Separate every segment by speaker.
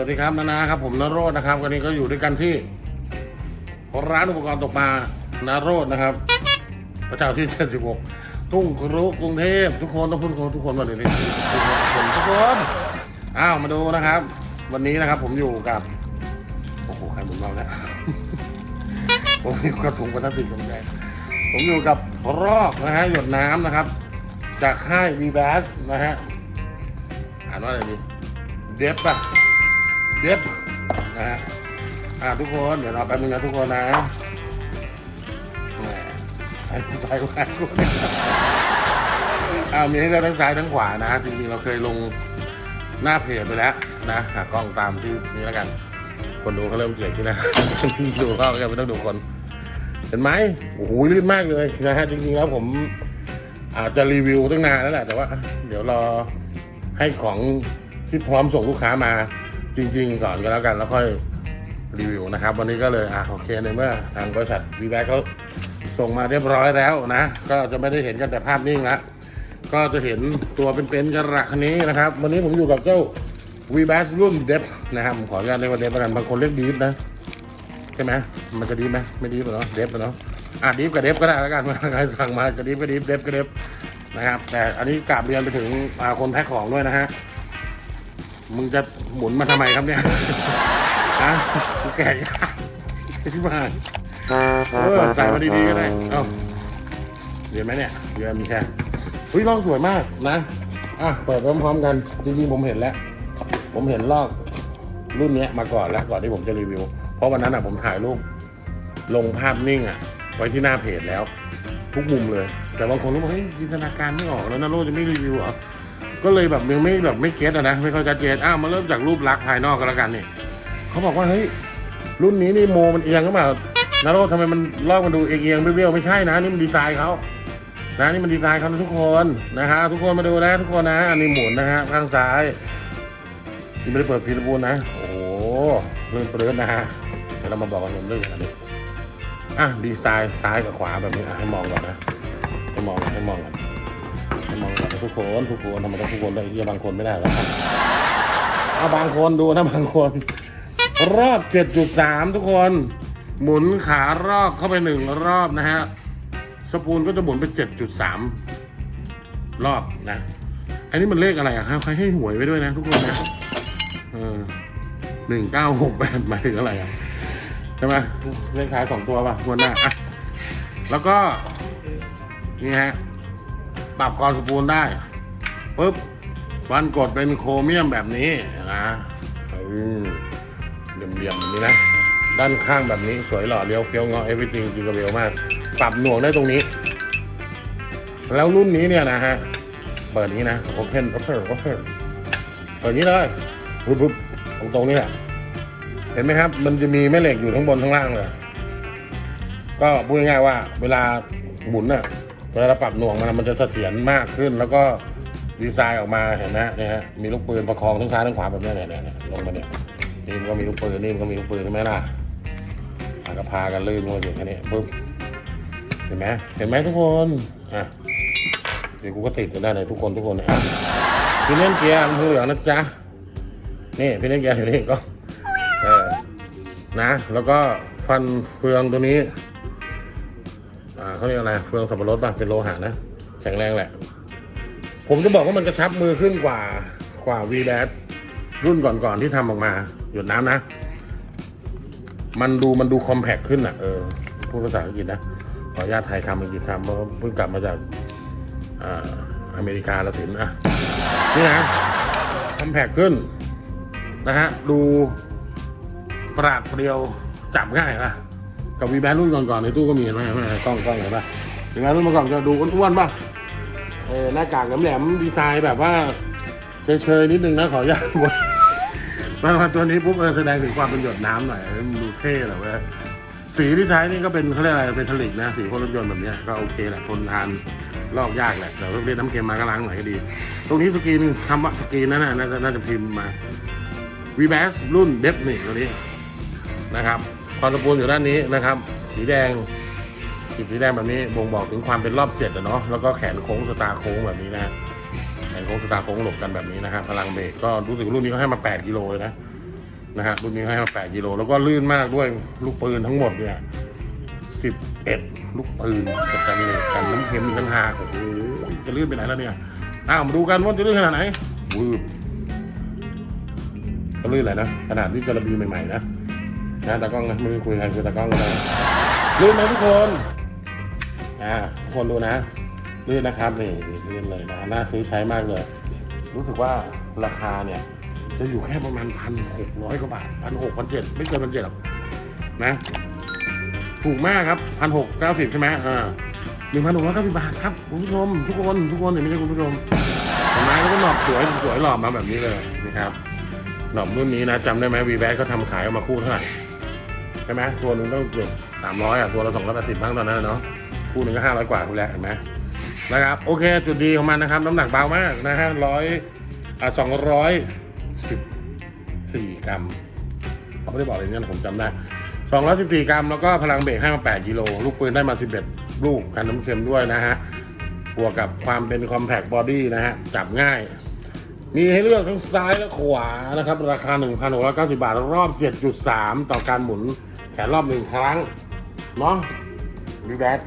Speaker 1: วัสดีครับนานาครับผมนโรจน์นะครับวันนี้ก็อยู่ด้วยกันที่ร้านอุปกรณ์ตกปลานาโรจน์นะครับพระเจ้าที่76ทุ่งครุกรุงเทพทุกคนต้องพูดทุกคนมาเลยนี่ทุกคนทุกคนอ้าวมาดูนะครับ วันนี้นะครับผมอยู่กับโอ้โหใครหมุนเมาเนี่ยผมอยู่กับถุงพลาสติกกำแพงผมอยู่กับรอกนะฮะหยดน้ำนะครับ จากค่ายวีแบสนะฮะอ่านว่าอะไรดีเดฟป่ะ เดฟนะฮะอ่าทุกคนเดี๋ยวรอแป๊บนึงนะทุกคนนะแหมไอ้ผู้ชายคนนั้นคนนี้อ่ามีให้เลือกทั้งซ้ายทั้งขวานะจริงๆเราเคยลงหน้าเพจไปแล้วนะหากล้องตามที่นี้แล้วกัน คนดูเขาเริ่มเกลียดที่นะดูก็ไม่ต้องดูคน เห็นไหมโอ้โหลื่นมากเลยนะฮะจริงๆแล้วผมอาจจะรีวิวตั้งนานแล้วแหละแต่ว่า เดี๋ยวรอให้ของที่พร้อมส่งลูกค้ามา จริง ๆ ก่อนก็แล้วกันแล้วค่อยรีวิวนะครับ วันนี้ก็เลยอะโอเคในเมื่อทางบริษัทวีแบ็เขาส่งมาเรียบร้อยแล้วนะ ก็จะไม่ได้เห็นกันแต่ภาพนิ่งละก็จะเห็นตัวเป็นๆกระคันนี้นะครับ วันนี้ผมอยู่กับเจ้า v b a s รุ่นเดฟนะครับขออนุญาตในวันเดฟกันบางคนเรียกดีฟนะใช่ไหมมันจะดีไหมไม่ดีป่ะเนาะเดฟป่ะเนาะอะดีฟกับเดฟก็ได้แล้วกันใครสั่งมาจะดีฟก็ดีฟเดฟก็เดฟนะครับ แต่อันนี้กราบเรียนไปถึงคนแพ็คของด้วยนะฮะ มึงจะหมุนมาทำไมครับเนี่ย ฮะกูแก่ยากที่บ้านเออใส่มาดีๆก็ได้ เอ้าเรียนไหมเนี่ยเรียนแค่เฮ้ยลอกสวยมากนะ อะ เปิดพร้อมๆกัน จริงๆผมเห็นแล้ว ผมเห็นลอกรุ่นเนี้ยมาก่อนแล้วก่อนที่ผมจะรีวิว เพราะวันนั้นอะผมถ่ายรูปลงภาพนิ่งอะ ไว้ที่หน้าเพจแล้ว ทุกมุมเลย แต่บางคนก็บอกเฮ้ยจินตนาการไม่ออกแล้วนะโรจน์จะไม่รีวิวเหรอ ก็เลยแบบยังไม่แบบไม่เก็ตอะนะไม่เข้าใจเจนอ้าวมาเริ่มจากรูปลักษณ์ภายนอกก็แล้วกันนี่เขาบอกว่าเฮ้ยรุ่นนี้นี่โมมันเอียงก็มานาโรจน์ทำไมมันลอกมันดูเอียงๆเบี้ยวๆไม่ใช่นะนี่มันดีไซน์เขานะนี่มันดีไซน์เขาทุกคนนะฮะทุกคนมาดูนะ ทุกคนนะอันนี้หมุนนะฮะข้างซ้ายนี่ไม่ได้เปิดฟีลบูนนะโอ้โหเลื่อนเปลื้อนนะฮะเดี๋ยวเรามาบอกกันเรื่องกันนี้อะดีไซน์ซ้ายกับขวาแบบนี้ให้มองก่อนนะให้มองก่อนให้มองก่อน ทุกคนทุกคนทำไมต้องทุกคนเลยที่บางคนไม่ได้แล้วเอาบางคนดูนะบางคน รอบ 7.3 ทุกคน หมุนขารอบเข้าไปหนึ่งรอบนะฮะสปูนก็จะหมุนไป 7.3 รอบนะ อันนี้มันเลขอะไรอะครับใครให้หวยไว้ด้วยนะทุกคนนะเออหนึ่งเก้าหกแปดหมายถึงอะไรอะใช่ไหมเลขท้ายสองตัวป่ะวันหน้าอะแล้วก็ นี่ฮะ ปรับกรอสปูนได้ปุ๊บวันกดเป็นโครเมียมแบบนี้นะอืมเหลี่ยมๆแบบนี้นะ ด้านข้างแบบนี้สวยหล่อเลี้ยวเฟี้ยวเงาเอฟ r y t ิ i n g จริงกับเร็วมาก ปรับหน่วงได้ตรงนี้ แล้วรุ่นนี้เนี่ยนะฮะ เปิดนี้นะ Open Open Open เพนเปิดนี้เลยปุ๊บปุ๊บตรงตรงนี่แหละเห็นไหมครับ มันจะมีแม่เหล็กอยู่ทั้งบนทั้งล่างเลย ก็พูดง่ายๆว่า เวลาหมุนน่ะ เวลาเราปรับหน่วงมันมันจะเสถียรมากขึ้น แล้วก็ดีไซน์ออกมาเห็นไหมเนี่ยฮะมีลูกปืนประคองทั้งซ้ายทั้งขวาแบบนี้เนี่ยเนี่ยลงมาเนี่ยนี่มันก็มีลูกปืนนี่มันก็มีลูกปืนใช่ไหมล่ะก็พากันลื่นงมาอย่างนี้ปุ๊บเห็นไหมเห็นไหมทุกคนอะเดี๋ยวกูก็ติดกันได้เลยทุกคนทุกคนนะพี่เล่นเกียร์มันเหลืองนะจ๊ะนี่พี่เล่นเกียร์อยู่นี่ก็เออนะ แล้วก็ฟันเฟืองตัวนี้ เขาเรียกอะไรเฟืองสับปะรดป่ะเป็นโลหะนะ แข็งแรงแหละ ผมจะบอกว่ามันกระชับมือขึ้นกว่ากว่า v ีแรุ่นก่อนๆที่ทำออกมา หยดน้ำนะ มันดูมันดูคอมแพคขึ้นอะเออพูดภาษาอังกฤษนะขออนุญาตไทยคำอังกฤษคำเพราะเพิ่งกลับมาจากอ่าอเมริกาละถึงนะนี่นะคอมแพคขึ้นนะฮะ ดูปราดเปรียวจับง่ายป่ะ กับวีแบนรุ่นก่อนๆในตู้ก็มีเห็นไหมเห็นไหมกล้องกล้องเห็นป่ะวีแบนรุ่นเมื่อก่อนจะดูอ้วนๆป่ะเออหน้ากากแหลมๆดีไซน์แบบว่าเฉยๆนิดนึงนะขออนุญาตมามาตัวนี้ปุ๊บเออแสดงถึงความเป็นหยดน้ำหน่อยดูเท่เหรอเว้ยสีที่ใช้นี่ก็เป็นเขาเรียกอะไรเป็นทลิกนะสีพวกรถยนต์แบบนี้ก็โอเคแหละทนทานลอกยากแหละแต่ต้องเรียนน้ำเค็มมาก็ล้างหน่อยก็ดี ตรงนี้สกรีนคำว่าสกรีนนั่นน่ะน่าจะพิมพ์มา v b a s รุ่นเดฟนี่ตัวนี้นะครับ ความสมบูรณ์อยู่ด้านนี้นะครับ สีแดงขีดสีแดงแบบนี้บ่งบอกถึงความเป็นรอบเจ็ดอะเนาะแล้วก็แขนโค้งสตาร์โค้งแบบนี้นะแขนโค้งสตาร์โค้งหลบกันแบบนี้นะครับพลังเบรกก็รู้สึกรุ่นนี้เขาให้มา8กิโลเลยนะนะฮะรุ่นนี้ให้มา8กิโลแล้วก็ลื่นมากด้วยลูกปืนทั้งหมดเนี่ย11 ลูกปืนสแตนเลสกันน้ำเค็มอีกต่างหากโอ้โหจะลื่นไปไหนแล้วเนี่ยอ้าวมาดูกันว่าจะลื่นขนาดไหนวืบก็ลื่นแหละนะขนาดที่จระบีใหม่ๆนะ นะตากล้องนะไม่ได้คุยใครคุยตากล้องเลยลื่นไหมทุกคนอ่าทุกคนดูนะลื่นนะครับนี่ลื่นเลยนะน่าซื้อใช้มากเลย รู้สึกว่าราคาเนี่ยจะอยู่แค่ประมาณพันหกร้อยกว่าบาทพันหกพันเจ็ดไม่เกินพันเจ็ดหรอกนะ ถูกมากครับพันหกเก้าสิบใช่ไหมอ่าหนึ่งพันหกร้อยเก้าสิบบาทครับคุณผู้ชมทุกคนทุกคนเห็นไหมครับคุณผู้ชมเห็นไหมแล้วก็หนอบสวยสวยหล่อมาแบบนี้เลยนะครับหนอบรุ่นนี้นะจำได้ไหมวีแบเขาทำขายออกมาคู่เท่าไหร่ ช่ไหมตัวหนึ่งต้องเกือบสามร้อยอะตัวละสองร้อยแปดสิบบ้างตอนนั้นเนาะคู่หนึ่งก็ห้าร้อยกว่าคุณแล้วเห็นไหมนะครับโอเคจุดดีของมันนะครับ น้ำหนักเบามากนะฮะร้อยอ่าสองร้อยสิบสี่กรัมเขาไม่ได้บอกอะไรนี่ผมจำได้สองร้อยสิบสี่กรัม แล้วก็พลังเบรกให้มาแปดกิโลลูกปืนได้มาสิบเอ็ดลูกกันน้ำเค็มด้วยนะฮะบวกกับความเป็นคอมแพ t บอดี้นะฮะจับง่ายมีให้เลือกทั้งซ้ายและขวานะครับ ราคา 1,690 บาท รอบ 7.3 ต่อการหมุน นรอบหนึ่งครั้งเนาะรีแบท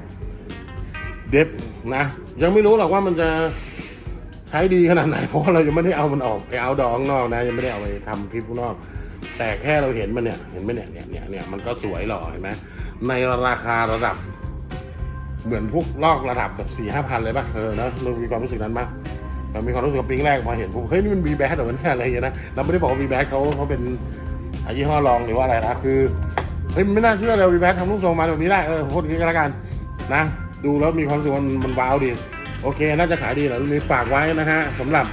Speaker 1: เด็บนะ ยังไม่รู้หรอกว่ามันจะใช้ดีขนาดไหน เพราะว่าเรายังไม่ได้เอามันออกไปเอาดองนอกนะ ยังไม่ได้เอาไปทำคลิปข้างนอก แต่แค่เราเห็นมันเนี่ย เห็นไหมเนี่ยเนี่ยเนี่ยเนี่ยมันก็สวยหล่อเห็นไหมในราคาระดับ เหมือนพวกลอกระดับแบบสี่ห้าพันเลยป่ะเออนะเรามีความรู้สึกนั้นป่ะเรามีความรู้สึกปิ๊งแรกพอเห็นปุ๊บเฮ้ยนี่มันบีแบดเหรอมันอะไรอย่างเงี้ยนะเราไม่ได้บอกว่าบีแบดเขาเขาเป็นอายี่ห้อรองหรือว่าอะไรนะคือ เฮ้ยไม่น่าเชื่อเลยบีแบดทำรูปทรงมาแบบนี้ได้เออพูดอย่างนี้ก็แล้วกันนะดูแล้วมีความรู้สึกมันมันว้าวดี โอเค น่าจะขายดีแหละรุ่นนี้ฝากไว้นะฮะสำหรับ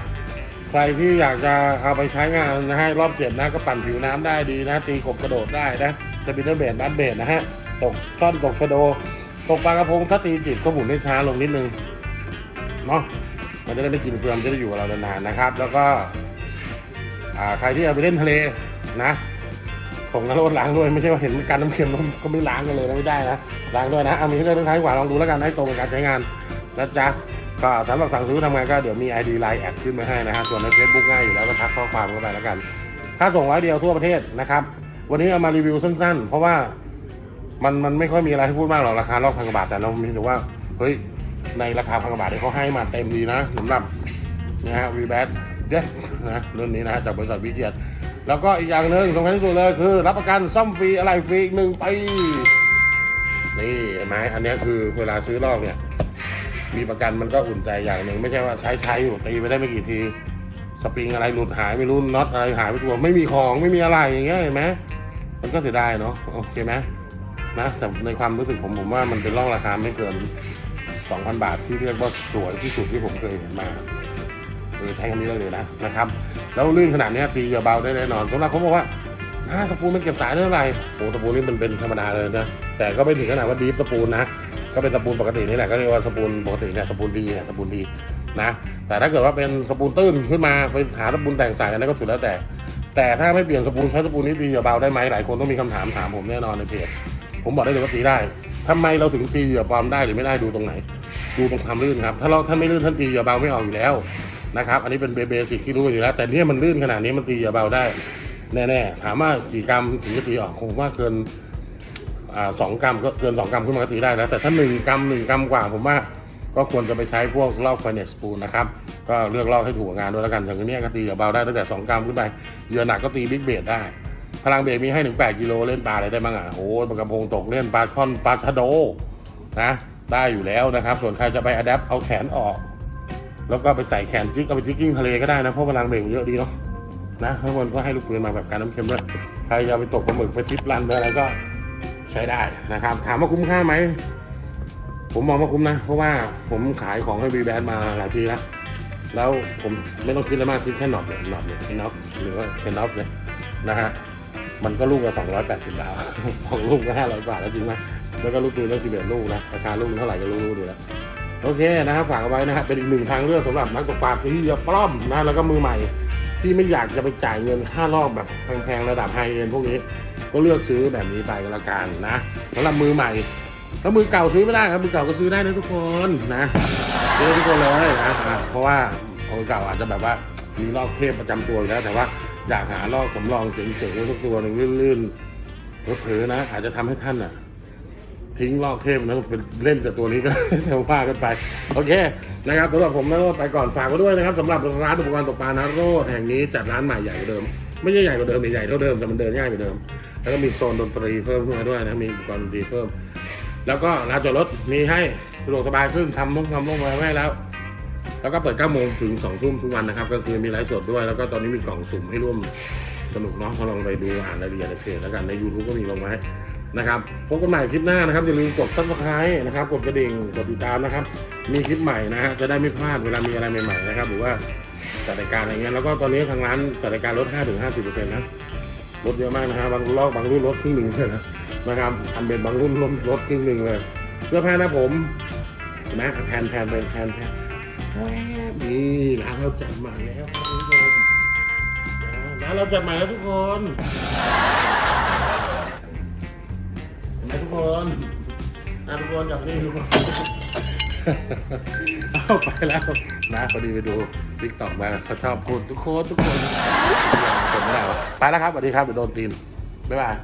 Speaker 1: ใครที่อยากจะเอาไปใช้งานนะฮะรอบเจ็ดนะก็ปั่นผิวน้ำได้ดีนะ ตีกบกระโดดได้นะจะเป็นเบสนัดเบสนะฮะตกต้อนตกชะโด ตกปลากระพงถ้าตีจิตก็หมุนได้ช้าลงนิดนึงเนาะมันจะได้ไม่กินเฟืองจะได้อยู่กับเรานานๆนะครับ แล้วก็อ่าใครที่เอาไปเล่นทะเลนะ ส่งน้ำรดล้างด้วยไม่ใช่ว่าเห็นการน้ำเค็มก็ไม่ล้างกันเลยนะไม่ได้นะล้างด้วยนะเอามีให้เลือกทั้งท้ายกว่าลองดูแล้วกันให้ตรงกับการใช้งานนะจ๊ะก็สำหรับสั่งซื้อทำงานก็เดี๋ยวมี ID Line แอดขึ้นมาให้นะฮะส่วนใน Facebook ง่ายอยู่แล้วก็ทักข้อความเข้าไปแล้วกันค่าส่งร้อยเดียวทั่วประเทศนะครับ วันนี้เอามารีวิวสั้นๆ เพราะว่ามันมันไม่ค่อยมีอะไรให้พูดมากหรอกราคารอบพันกว่าบาทแต่เรามีแต่ว่าเฮ้ยในราคาพันกว่าบาทที่เขาให้มาเต็มดีนะสำหรับนะฮะวีแบทเด็นะรุ่นนี้นะฮะจากบริษัทวิเกียรติ แล้วก็อีกอย่างหนึ่งสำคัญที่สุดเลยคือ รับประกันซ่อมฟรีอะไรฟรีอีกหนึ่งปีนี่เห็นไหมอันนี้คือเวลาซื้อลอกเนี่ย มีประกันมันก็อุ่นใจอย่างหนึ่งไม่ใช่ว่าใช้ใช้อยู่ตีไปได้ไม่กี่ที สปริงอะไรหลุดหายไม่รู้น็อตอะไรหายไปตัวไม่มีของไม่มีอะไรอย่างเงี้ยเห็นไหมมันก็เสียดายเนาะโอเคไหมนะแต่ในความรู้สึกผมผมว่ามันเป็นลอกราคาไม่เกิน2,000 บาทที่เรียกว่าสวยที่สุดที่ผมเคยเห็นมา เออใช้คำนี้ได้เลยนะนะครับ แล้วลื่นขนาดนี้ตีอย่าเบาได้แน่นอนสำหรับเขาบอกว่าหน้าตะปูมันเก็บสายได้เท่าไหร่โอ้ตะปูนี่มันเป็นธรรมดาเลยนะ แต่ก็ไม่ถึงขนาดว่าดีฟตะปูนะ ก็เป็นตะปูปกตินี่แหละก็เรียกว่าตะปูปกติเนี่ยตะปูดีเนี่ยตะปูดีนะ แต่ถ้าเกิดว่าเป็นตะปูตื้นขึ้นมาเป็นขาตะปูแต่งสายอันนั้นก็สุดแล้วแต่ แต่ถ้าไม่เปลี่ยนตะปูใช้ตะปูนี้ตีอย่าเบาได้ไหมหลายคนต้องมีคำถามถามผมแน่นอนในเพจผมบอกได้เลยว่าตีได้ทำไมเราถึงตีเหยื่อปลอมได้หรือไม่ได้ดูตรงไหน ดูตรงความลื่นครับ ถ้าเราท่านไม่ลื่นท่านตีเหยื่อเบาไม่ออกอยู่แล้ว นะครับ อันนี้เป็นเบสิกที่รู้กันอยู่แล้ว แต่เนี่ยมันลื่นขนาดนี้มันตีอย่าเบาได้ แน่ๆ ถามว่ากี่กรัมถึงจะตีออกคงว่าเกินสองกรัมก็เกินสองกรัมขึ้นมาก็ตีได้นะแต่ถ้าหนึ่งกรัมหนึ่งกรัมกว่าผมว่าก็ควรจะไปใช้พวกลอกไฟเนสปูนนะครับ ก็เลือกลอกให้ถูกงานด้วยแล้วกันอย่างนี้ก็ตีอย่าเบาได้ตั้งแต่สองกรัมขึ้นไปเหยื่อหนักก็ตีบิ๊กเบดได้ พลังเบรมีให้ถึง8กิโลเล่นปลาอะไรได้บ้างอะโอ้ปลากระพงตกเล่นปลาช่อนปลาชะโดนะได้อยู่แล้วนะครับ ส่วนใครจะไปอัดแอปเอาแขนออก แล้วก็ไปใส่แขนจิกเอาไปจิกกิ้งทะเลก็ได้นะเพราะพลังเบ่งเยอะดีเนาะนะข้างบนก็ให้ลูกปืนมาแบบการน้ำเค็มด้วยใครจะไปตกปลาหมึกไปทิปรันอะไรก็ใช้ได้นะครับ ถามว่าคุ้มค่าไหมผมมองว่าคุ้มนะ เพราะว่าผมขายของให้บีแบนมาหลายปีแล้วแล้วผมไม่ต้องคิดอะไรมากคิดแค่หนอตเลยหนอตเลยแคน็อฟหรือว่าแคน็อฟเลยนะฮะมันก็ลูกละสองร้อยแปดสิบบาทของลูกก็ห้าร้อยบาทแล้วจริงไหมแล้วก็ลูกปืนได้สิบเอ็ดลูกนะราคาลูกเท่าไหร่ก็รู้ๆดูแล้ว โอเคนะครับฝากเอาไว้นะครับเป็นอีกหนึ่งทางเลือกสำหรับนักตกปลาที่จะปล้อมนะแล้วก็มือใหม่ ที่ไม่อยากจะไปจ่ายเงินค่ารอบแบบแพงๆระดับไฮเอ็นพวกนี้ ก็เลือกซื้อแบบนี้ไปก็แล้วกันนะสำหรับมือใหม่ถ้ามือเก่าซื้อไม่ได้ครับมือเก่าก็ซื้อได้นะทุกคนนะซื้อทุกคนเลยนะอะเพราะว่ามือเก่าอาจจะแบบว่ามีรอบเทพประจำตัวแล้วแต่ว่าอยากหาลอกสำรองเจ๋งๆไว้สักตัวหนึ่งลื่นๆเผลอๆนะ อาจจะทำให้ท่านอะ ทิ้งลอกเทพนะเป็นเล่นแต่ตัวนี้ก็จะว่ากันไป โอเคนะครับสำหรับผมนะไปก่อนฝากไว้ด้วยนะครับสำหรับร้านอุปกรณ์ตกปลานาโรดแห่งนี้จัดร้านใหม่ใหญ่กว่าเดิม ไม่ใช่ใหญ่กว่าเดิมใหญ่เท่าเดิมแต่มันเดินง่ายกว่าเดิม แล้วก็มีโซนดนตรีเพิ่มขึ้นมาด้วยนะมีอุปกรณ์ดนตรีเพิ่ม แล้วก็ร้านจอดรถมีให้สะดวกสบายขึ้นทำม้งทำม้งมาให้แล้วแล้วก็เปิด9โมงถึง2ทุ่มทุกวันนะครับ ก็คือมีไลฟ์สดด้วย แล้วก็ตอนนี้มีกล่องสุ่มให้ร่วมสนุกเนาะลองไปดูอ่านรายละเอียดในเพจแล้วกันใน YouTube ก็มีลงไว้ นะครับพบกันใหม่คลิปหน้านะครับอย่าลืมกด subscribe นะครับกดกระดิ่งกดติดตามนะครับ มีคลิปใหม่นะฮะจะได้ไม่พลาดเวลามีอะไรใหม่ๆนะครับหรือว่าจัดรายการอะไรเงี้ยแล้วก็ตอนนี้ทางร้านจัดรายการลด5-50%นะลดเยอะมากนะฮะบางรอบบางรุ่นลดครึ่งหนึ่งเลยนะนะครับอันเป็นบางรุ่นลดลดครึ่งหนึ่งเลยเสื้อผ้านะผมนะแพนแพนเป็นแพนแพนนี่ร้านเราจัดใหม่แล้วครับทุกคนร้านเราจัดใหม่แล้วทุกคน นไหมทุกคนนะทุกคนจับนี่ทุกคนเอาไปแล้วนะพอดีไปดูทิกตอกมาเขาชอบพูดทุกคนทุกคนคนไม่ได้หรอกไปแล้วครับสวัสดีครับเดี๋ยวโดนตีนบ๊ายบาย